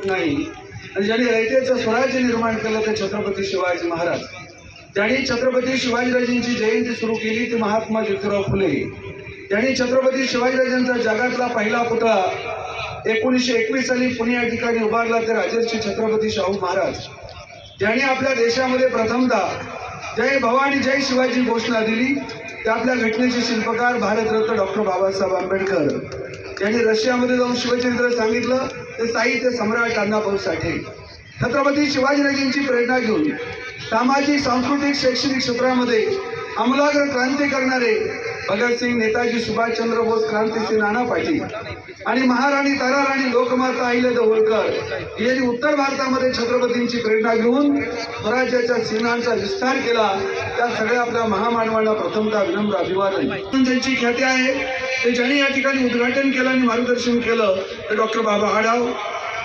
होत नाही. आणि ज्यांनी रयतेचं स्वराज्य निर्माण केलं ते छत्रपती शिवाजी महाराज. ज्यांनी छत्रपती शिवाजीराजेंची जयंती सुरू केली ती महात्मा ज्योतिराव फुले. त्यांनी छत्रपती शिवाजीराजांचा जगातला पहिला पुतळा एकोणीसशे एकवीस साली पुणे या ठिकाणी उभारला ते राजर्षी छत्रपती शाहू महाराज. ज्यांनी आपल्या देशामध्ये प्रथमतः जय भवानी जय शिवाजी घोषणा दिली. त्या आपल्या घटनेचे शिल्पकार भारतरत्न डॉक्टर बाबासाहेब आंबेडकर. ज्यांनी रशियामध्ये जाऊन शिवचरित्र सांगितलं ते साहित्य सम्राट अण्णाभाऊ साठे. छत्रपती शिवाजीराजेंची प्रेरणा घेऊन सामाजिक सांस्कृतिक शैक्षणिक क्षेत्रामध्ये आमूलाग्र क्रांती करणारे भगतसिंग नेताजी सुभाषचंद्र बोस क्रांतीसिंह नाना पाटील आणि महाराणी ताराराणी लोकमाता अहिल्यादेवी होळकर यांनी उत्तर भारतामध्ये छत्रपतींची प्रेरणा घेऊन स्वराज्याच्या सीमांचा विस्तार केला त्या सगळ्या आपल्या महामानवांना प्रथमता विनम्र अभिवादन. त्यांची ख्याती आहे ते ज्यांनी या ठिकाणी उद्घाटन केलं आणि मार्गदर्शन केलं ते डॉक्टर बाबा आढाव.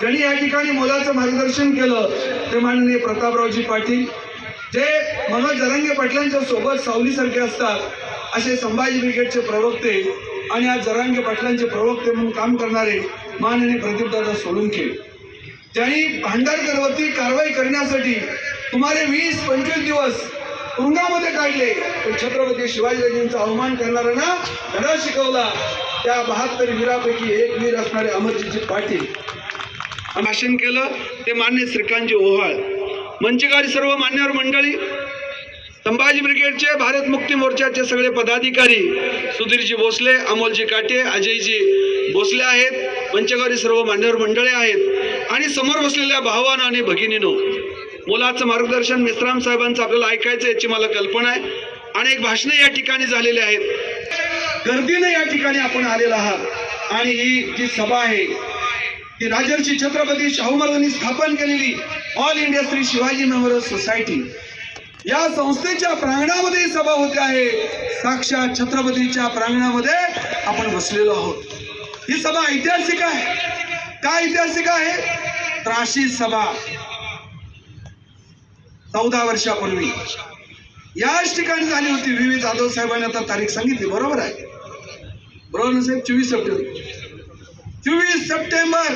ज्यांनी या ठिकाणी मोलाचं मार्गदर्शन केलं ते माननीय प्रतापरावजी पाटील. जे मनोज जरांगे पाटलांच्या सोबत सावलीसारखे असतात असे संभाजी ब्रिगेडचे प्रवक्ते आणि आज जरांगे पाटलांचे प्रवक्ते म्हणून काम करणारे माननीय प्रदीपदादा सोळंके. ज्यांनी भांडारकरवरती कारवाई करण्यासाठी तुम्हाला वीस पंचवीस दिवस तुरुंगामध्ये काढले पण छत्रपती शिवाजीराजेंचा अवमान करणाऱ्यांना धडा शिकवला. त्या बहात्तर वीरापैकी एक वीर असणारे अमरजीतजी पाटील. भाषण केलं. ते मान्य श्रीकांतजी ओहाळ. मंचकारी सर्व मान्यवर मंडळी संभाजी ब्रिगेडचे भारत मुक्ती मोर्चाचे सगळे पदाधिकारी सुधीरजी भोसले अमोलजी काटे अजयजी भोसले आहेत. मंचकारी सर्व मान्यवर मंडळे आहेत. आणि समोर बसलेल्या भावानं आणि भगिनीनो मुलाचं मार्गदर्शन मिश्राम साहेबांचं आपल्याला ऐकायचं याची मला कल्पना आहे. अनेक भाषणे या ठिकाणी झालेली आहेत. गर्दीनं या ठिकाणी आपण आलेला आहात. आणि ही जी सभा आहे ती राजर्षी छत्रपती शाहू महाराजांनी स्थापन केलेली all India Shri Shivaji memorial society या संस्थेच्या प्रांगणामध्ये सभा होते आहे. साक्षात छत्रपतीच्या प्रांगणामध्ये आपण बसलेलो आहोत. ही सभा ऐतिहासिक आहे. का ऐतिहासिक आहे? त्राशी सभा. चौदा वर्षापूर्वी. याच ठिकाणी झाली होती व्ही. व्ही. जाधव साहेबांनी आता तारीख सांगितली बरोबर आहे. बरोबर साहेब? चोवीस सप्टेंबर. चोवीस सप्टेंबर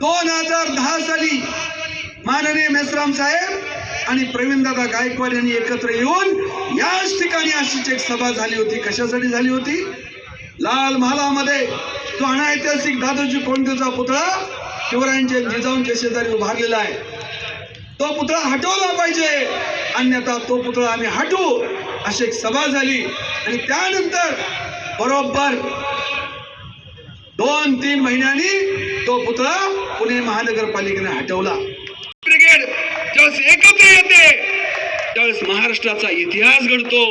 दोन हजार दहा साली माननीय मेसराम साहेब आणि प्रवीणदादा गायकवाड यांनी एकत्र येऊन याच ठिकाणी अशीच एक सभा झाली होती कशासाठी झाली होती? लाल महालामध्ये तो अनैतिहासिक दादोजी कोंडदेवचा पुतळा शिवरायांच्या जिजाऊंच्या शेजारी उभारलेला आहे. तो पुतळा हटवला पाहिजे. अन्यथा तो पुतळा आम्ही हटवू. अशी एक सभा झाली. आणि त्यानंतर बरोबर दोन तीन महिन्यांनी तो पुतळा पुणे महानगरपालिकेने हटवला. ब्रिगेड ज्यावेळेस एकत्र येते त्यावेळेस महाराष्ट्राचा इतिहास घडतो.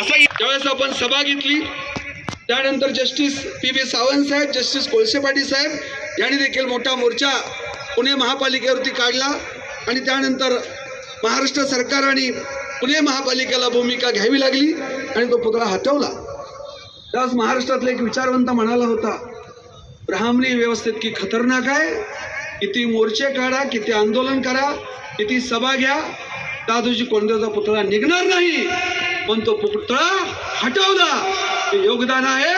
असा ज्यावेळेस आपण सभा घेतली त्यानंतर justice P B Sawant saheb justice Kolse Patil saheb यांनी देखील मोठा मोर्चा पुणे महापालिकेवरती काढला. आणि त्यानंतर महाराष्ट्र सरकार आणि पुणे महापालिकेला भूमिका घ्यावी लागली आणि तो पुतळा हटवला. त्यास महाराष्ट्रातला एक विचारवंत म्हणाला होता ब्राह्मणी व्यवस्थेत की खतरनाक आहे? किती मोर्चे काढा किती आंदोलन करा किती सभा घ्या. दादूजी कोंडदेवचा पुतळा निघणार नाही. पण तो पुतळा हटवला. हे योगदान आहे.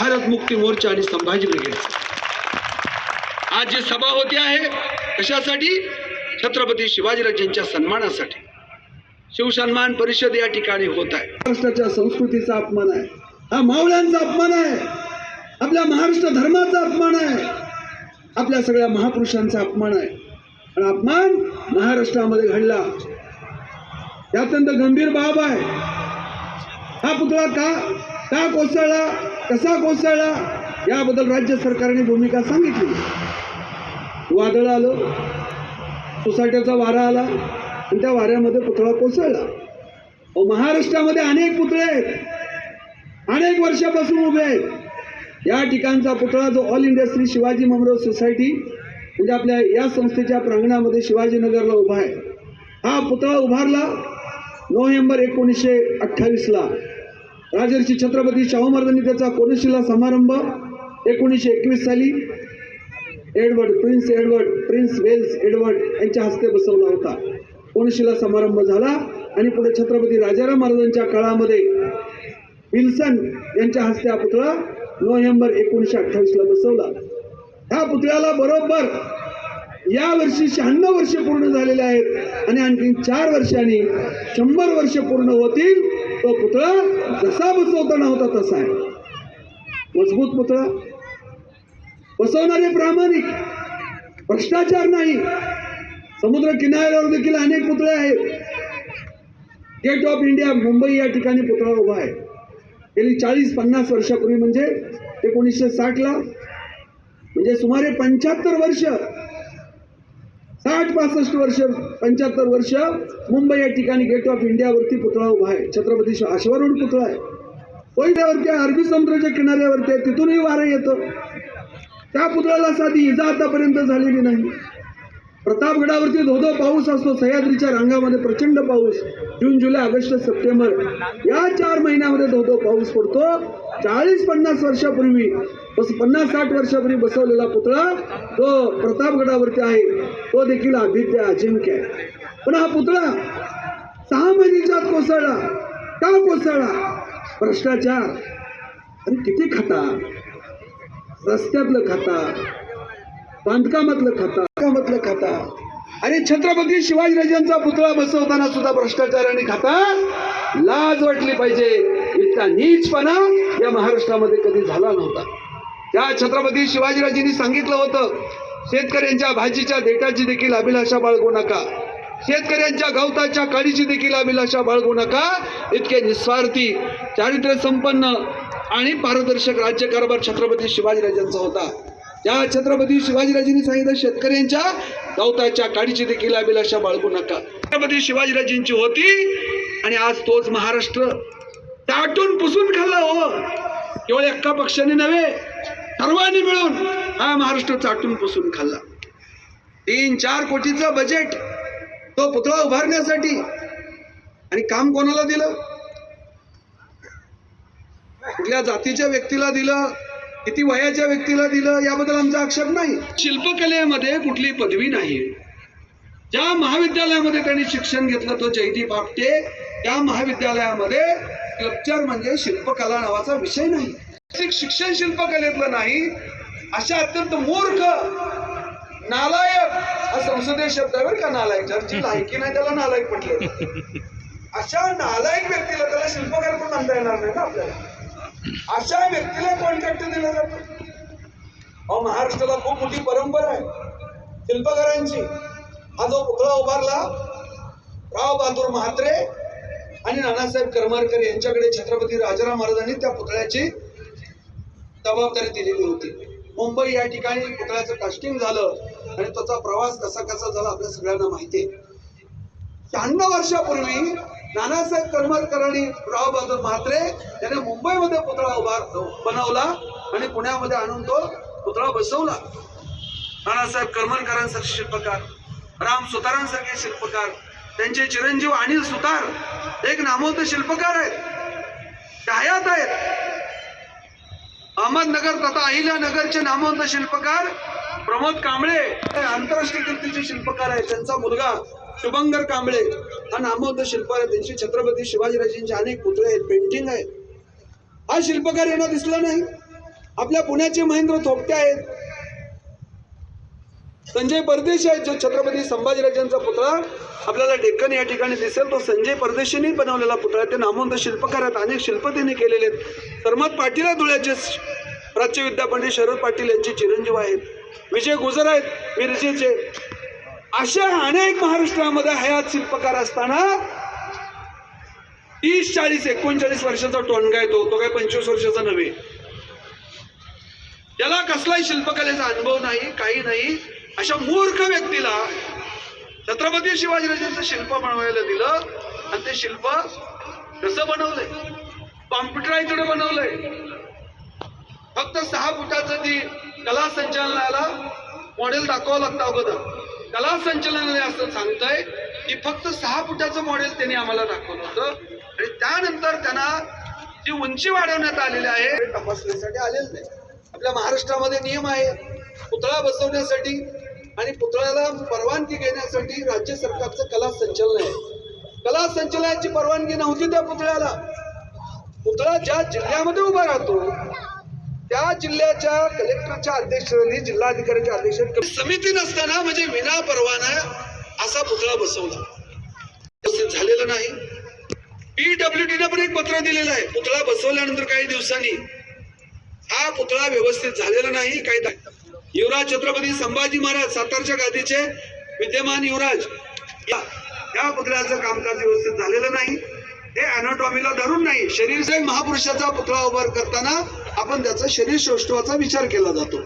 भारत मुक्ती मोर्चा आणि संभाजी ब्रिगेड आज जी सभा होती आहे कशासाठी? छत्रपती शिवाजीराजेंच्या सन्मानासाठी. शिवसन्मान परिषद या ठिकाणी होत आहे. महाराष्ट्राच्या संस्कृतीचा अपमान आहे. हा मावळ्यांचा अपमान आहे. आपल्या महाराष्ट्र धर्माचा अपमान आहे. आपल्या सगळ्या महापुरुषांचा अपमान आहे. आणि अपमान महाराष्ट्रामध्ये घडला. हे अत्यंत गंभीर बाब आहे. हा पुतळा का का कोसळला कसा कोसळला याबद्दल राज्य सरकारने भूमिका सांगितली. वादळ आलं. सोसायट्याचा वारा आला आणि त्या वाऱ्यामध्ये पुतळा कोसळला. अहो, महाराष्ट्रामध्ये अनेक पुतळे आहेत. अनेक वर्षापासून उभे आहेत. या ठिकाणचा पुतळा जो all India Shri Shivaji memorial society म्हणजे आपल्या या संस्थेच्या प्रांगणामध्ये शिवाजीनगरला उभा आहे. हा पुतळा उभारला नोव्हेंबर एकोणीसशे अठ्ठावीसला. राजर्षी छत्रपती शाहू महाराजांनी त्याचा कोनशिला समारंभ एकोणीसशे एकवीस साली Edward prince Edward prince Wales Edward यांच्या हस्ते बसवला होता. कोणशीला समारंभ झाला आणि पुढे छत्रपती राजाराम महाराजांच्या काळामध्ये विल्सन यांच्या हस्ते हा पुतळा नोव्हेंबर एकोणीसशे अठ्ठावीसला बसवला. ह्या पुतळ्याला बरोबर या वर्षी शहाण्णव वर्ष पूर्ण झालेले आहेत आणि आणखी चार वर्षांनी शंभर वर्ष पूर्ण होतील. तो पुतळा जसा बसवताना होता तसा आहे. मजबूत पुतळा. बसवणारे प्रामाणिक भ्रष्टाचार नाही. समुद्र किनाऱ्यावर देखील अनेक पुतळे आहेत. गेट ऑफ इंडिया मुंबई या ठिकाणी पुतळा उभा आहे. गेली चाळीस पन्नास वर्षापूर्वी म्हणजे एकोणीसशे साठला. म्हणजे सुमारे पंच्याहत्तर वर्ष साठ पासष्ट वर्ष पंच्याहत्तर वर्ष मुंबई या ठिकाणी गेट ऑफ इंडियावरती पुतळा उभा आहे. छत्रपती शिव- पुतळा आहे. कोयत्यावरती अरबी समुद्राच्या किनाऱ्यावरती आहे. तिथूनही वारं येतं. त्या पुतळ्याला साधी इजा आतापर्यंत झालेली नाही. प्रतापगडावरती धोधो पाऊस असतो सह्याद्रीच्या रांगामध्ये प्रचंड पाऊस जून जुलै ऑगस्ट सप्टेंबर या चार महिन्यामध्ये धोधो पाऊस पडतो. चाळीस पन्नास वर्षापूर्वी बस पन्नास साठ वर्षापूर्वी बसवलेला पुतळा तो प्रतापगडावरती आहे. तो देखील अभिद्य अजिंक्य आहे पण हा पुतळा सहा महिन्याच्या आत कोसळला. का कोसळला? भ्रष्टाचार. आणि किती खता रस्त्यातलं खाता बांधकामातलं खाता बांधकामातलं खाता. अरे छत्रपती शिवाजीराजांचा पुतळा बसवताना सुद्धा भ्रष्टाचाराने खाता? लाज वाटली पाहिजे. इतका नीचपणा या महाराष्ट्रामध्ये कधी झाला नव्हता. त्या छत्रपती शिवाजीराजांनी सांगितलं होतं शेतकऱ्यांच्या भाजीच्या देठाची देखील अभिलाषा बाळगू नका. शेतकऱ्यांच्या गवताच्या काळीची देखील अभिलाषा बाळगू नका. इतके निस्वार्थी चारित्र्य संपन्न आणि पारदर्शक राज्यकारभार छत्रपती शिवाजीराजांचा होता. या छत्रपती शिवाजीराजांनी सांगितलं शेतकऱ्यांच्या गवताच्या काडीची देखील अभिलाषा बाळगू नका. छत्रपती शिवाजीराजेंची होती आणि आज तोच महाराष्ट्र दाटून पुसून खाल्ला हो. केवळ एका पक्षाने नव्हे सर्वांनी मिळून हा महाराष्ट्र चाटून पुसून खाल्ला. तीन चार कोटीचं बजेट तो पुतळा उभारण्यासाठी आणि काम कोणाला दिलं? कुठल्या जातीच्या व्यक्तीला दिलं किती वयाच्या व्यक्तीला दिलं याबद्दल आमचा आक्षेप नाही. शिल्पकलेमध्ये कुठली पदवी नाही. ज्या महाविद्यालयामध्ये त्यांनी शिक्षण घेतलं तो जयदीप आपटे त्या महाविद्यालयामध्ये स्कल्पचर म्हणजे शिल्पकला नावाचा विषय नाही. शिक्षण शिल्पकलेतलं नाही अशा अत्यंत मूर्ख नालायक हा संसदीय शब्द आहे का नालायक. ज्याची लायकी नाही त्याला नालायक म्हटलं अशा नालायक व्यक्तीला त्याला शिल्पकार पण म्हणता येणार नाही ना आपल्याला. अशा व्यक्तीला कॉन्ट्रॅक्ट दिला जातो अहो महाराष्ट्राला खूप मोठी परंपरा आहे. शिल्पकारांची. हा जो पुतळा उभारला राव बहादूर महात्रे आणि नानासाहेब करमरकर यांच्याकडे छत्रपती राजाराम महाराजांनी त्या पुतळ्याची जबाबदारी दिलेली होती. मुंबई या ठिकाणी पुतळ्याचं कास्टिंग झालं आणि त्याचा प्रवास कसा कसा झाला आपल्या सगळ्यांना माहिती आहे. शहाण्णव वर्षापूर्वी नानासाहेब करमरकरांनी राव बहादूर म्हात्रे याने मुंबईमध्ये पुतळा उभार बनवला आणि पुण्यामध्ये आणून तो पुतळा बसवला. नानासाहेब करमरकरांसारखे शिल्पकार राम सुतारांसारखे शिल्पकार त्यांचे चिरंजीव अनिल सुतार एक नामवंत शिल्पकार आहेत. ते हयात आहेत. अहमदनगर तथा अहिल्यानगरचे नामवंत शिल्पकार प्रमोद कांबळे हे आंतरराष्ट्रीय कीर्तीचे शिल्पकार आहेत. त्यांचा मुलगा शुभंकर कांबळे हा नामवंत शिल्पकार आहे त्यांची छत्रपती शिवाजीराजेंचे अनेक पुतळे आहेत पेंटिंग आहेत. हा शिल्पकार यांना दिसला नाही. आपल्या पुण्याचे महेंद्र थोपटे आहेत. संजय परदेशी आहेत जो छत्रपती संभाजीराजांचा पुतळा आपल्याला डेक्कन या ठिकाणी दिसेल. तो संजय परदेशींनी बनवलेला पुतळा ते नामवंत शिल्पकार आहेत. अनेक शिल्प त्यांनी केलेले आहेत. सरमत पाटील धुळ्याचे प्राच्य विद्यापंडित शरद पाटील यांचे चिरंजीव आहेत. विजय गुजर आहेत मिरजेचे. अशा अनेक महाराष्ट्रामध्ये हयात शिल्पकार असताना तीस चाळीस एकोणचाळीस वर्षाचा टोनगा येतो तो काय पंचवीस वर्षाचा नव्हे. त्याला कसलाही शिल्पकलेचा अनुभव नाही काही नाही. अशा मूर्ख व्यक्तीला छत्रपती शिवाजीराजांचं शिल्प बनवायला दिलं आणि ते शिल्प कसं बनवलंय? कॉम्प्युटराइजड बनवलंय. फक्त सहा फुटाचं ती कला संचालनाला मॉडेल दाखवावं लागतं अगोदर. कला संचलनालय असं सांगतंय की फक्त सहा फुटाचं मॉडेल त्यांनी आम्हाला दाखवलं होतं. आणि त्यानंतर त्यांना जी उंची वाढवण्यात आलेली आहे तपासण्यासाठी आलेलं नाही. आपल्या महाराष्ट्रामध्ये नियम आहे पुतळा बसवण्यासाठी आणि पुतळ्याला परवानगी घेण्यासाठी राज्य सरकारचं कला संचलन आहे कला संचलनाची परवानगी नव्हती त्या पुतळ्याला. पुतळा ज्या जिल्ह्यामध्ये उभा राहतो त्या जिल्ह्याच्या कलेक्टरच्या अध्यक्षांनी जिल्हाधिकाऱ्याच्या अध्यक्षांनी समिती नसताना म्हणजे विना परवाना असा पुतळा बसवला. व्यवस्थित झालेलं नाही. पीडब्ल्यूडी न पण एक पत्र दिलेलं आहे. पुतळा बसवल्यानंतर काही दिवसांनी हा पुतळा व्यवस्थित झालेला नाही काही युवराज छत्रपती संभाजी महाराज सातारच्या गादीचे विद्यमान युवराज या या पुतळ्याचं कामकाज व्यवस्थित झालेलं नाही. हे अॅनाटॉमीला धरून नाही. शरीर महापुरुषाचा पुतळा उभा करताना आपण त्याचा शरीर सौष्ठवाचा विचार केला जातो.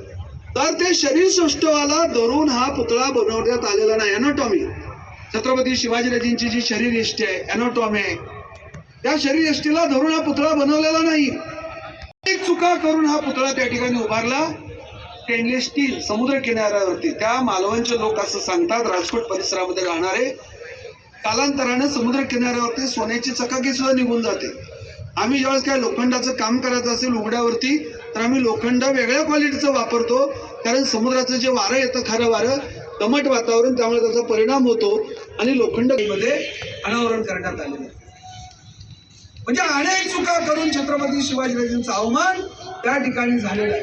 तर ते शरीर सौष्ठवाला धरून हा पुतळा बनवण्यात आलेला नाही. अॅनाटॉमी छत्रपती शिवाजीराजेंची जी शरीर यष्टी आहे अॅनाटॉमी आहे. त्या शरीर यष्टीला धरून हा पुतळा बनवलेला नाही. एक चुका करून हा पुतळा त्या ठिकाणी उभारला. स्टेनलेस स्टील समुद्र किनाऱ्यावरती. त्या मालवणचे लोक असं सांगतात राजकोट परिसरामध्ये राहणारे. कालांतराने समुद्र किनाऱ्यावरती सोन्याची चकाकी सुद्धा निघून जाते. आम्ही ज्यावेळेस काय लोखंडाचं काम करायचं असेल उघड्यावरती तर आम्ही लोखंड वेगळ्या क्वालिटीचं वापरतो. कारण समुद्राचं जे वारं येतं खरं वारं दमट वातावरण त्यामुळे त्याचा परिणाम होतो आणि लोखंडमध्ये अनावरण करण्यात आलेलं आहे. म्हणजे अनेक चुका करून छत्रपती शिवाजीराजांचा अवमान त्या ठिकाणी झालेला आहे.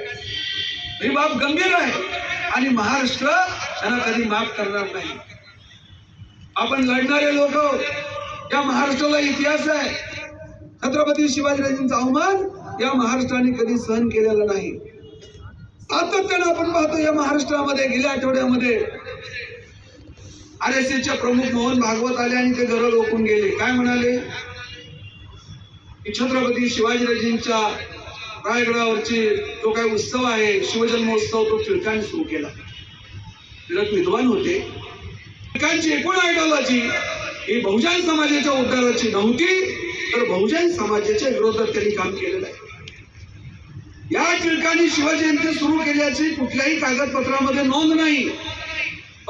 ही बाब गंभीर आहे आणि महाराष्ट्र त्यांना कधी माफ करणार नाही. आपण लढणारे लोक या महाराष्ट्राला इतिहास आहे. छत्रपती शिवाजीराजेंचा अवमान या महाराष्ट्राने कधी सहन केलेला नाही. सातत्यानं आपण पाहतो या महाराष्ट्रामध्ये गेल्या आठवड्यामध्ये आर एस एसच्या प्रमुख मोहन भागवत आले आणि ते घर लोकून गेले. काय म्हणाले? की छत्रपती शिवाजीराजेंच्या रायगडावरची जो काही उत्सव आहे शिवजन्मोत्सव तो टिळकांनी सुरू केला. टिळक विद्वान होते. टिळकांची एकूण आयडिओलॉजी ही बहुजन समाजाच्या उद्धाराची नव्हती. तर बहुजन समाजाच्या विरोधात त्यांनी काम केलेलं आहे. या टिळकांनी शिवजयंती सुरू केल्याची कुठल्याही कागदपत्रामध्ये नोंद नाही.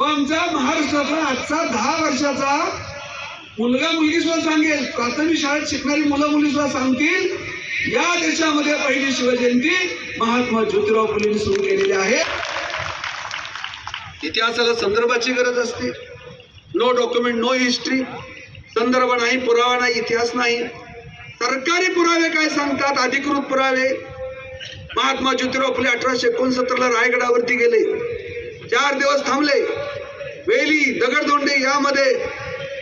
आमचा महाराष्ट्राचा आजचा दहा वर्षाचा मुलगा मुलगी सुद्धा सांगेल प्राथमिक शाळेत शिकणारी मुलं मुली सुद्धा सांगतील या देशामध्ये पहिली शिवजयंती महात्मा ज्योतिराव फुलेंनी सुरू केलेली आहे. इतिहासाला संदर्भाची गरज असते. नो डॉक्युमेंट नो हिस्ट्री संदर्भ नाही पुरावा नाही इतिहास नाही. सरकारी पुरावे काय सांगतात? अधिकृत पुरावे. महात्मा ज्योतिराव फुले अठराशे एकोणसत्तरला रायगडावरती गेले. चार दिवस थांबले. वेली दगडधोंडे यामध्ये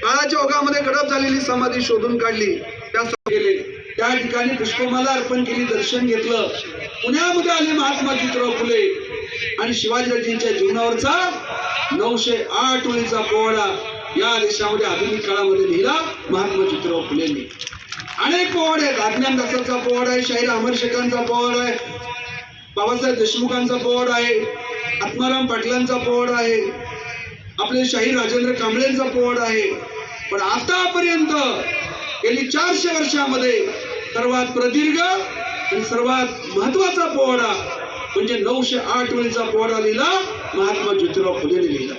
काळाच्या ओघामध्ये गडप झालेली समाधी शोधून काढली. त्या गेले. त्या ठिकाणी पुष्पमाला अर्पण केली दर्शन घेतलं. पुण्यामध्ये आले महात्मा ज्योतिराव फुले आणि शिवाजीराजेंच्या जीवनावरचा नऊशे आठ ओळीचा पोवाडा. या आलेशामध्ये आधुनिक काळामध्ये लिहिला महात्मा ज्योतिराव फुलेंनी. अनेक पोवाड आहेत. अज्ञानदासाचा पोवाड आहे शाहीर अमर शेखांचा आहे बाबासाहेब देशमुखांचा पोवाड आहे आत्माराम पाटलांचा पोवाड आहे आपले शाहीर राजेंद्र कांबळेंचा पोवाड आहे. पण आतापर्यंत गेली चारशे वर्षामध्ये सर्वात प्रदीर्घ आणि सर्वात महत्त्वाचा पोवाडा म्हणजे नऊशे आठ वेळीचा पोवाडा लिहिला महात्मा ज्योतिराव फुलेने लिहिला.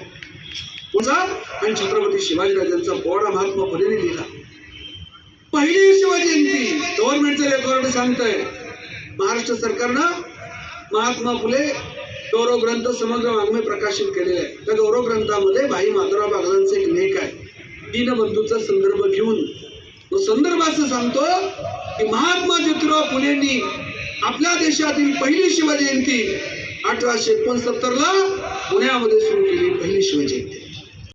तुझा आणि छत्रपती शिवाजीराजांचा पोवाडा महात्मा फुलेने लिहिला. पहिली शिवजयंती गव्हर्नमेंटचं रेकॉर्ड सांगतंय. महाराष्ट्र सरकारनं महात्मा फुले गौरव ग्रंथ समग्र वाङ्मय प्रकाशित केलेला आहे. त्या गौरव ग्रंथामध्ये भाई माधवराव बागलांचा एक लेख आहे. दीनबंधूचा संदर्भ घेऊन. तो संदर्भ असं सांगतो की महात्मा ज्योतिराव फुलेंनी आपल्या देशातील पहिली शिवजयंती अठराशे एकोणसत्तरला पुण्यामध्ये सुरू केली पहिली शिवजयंती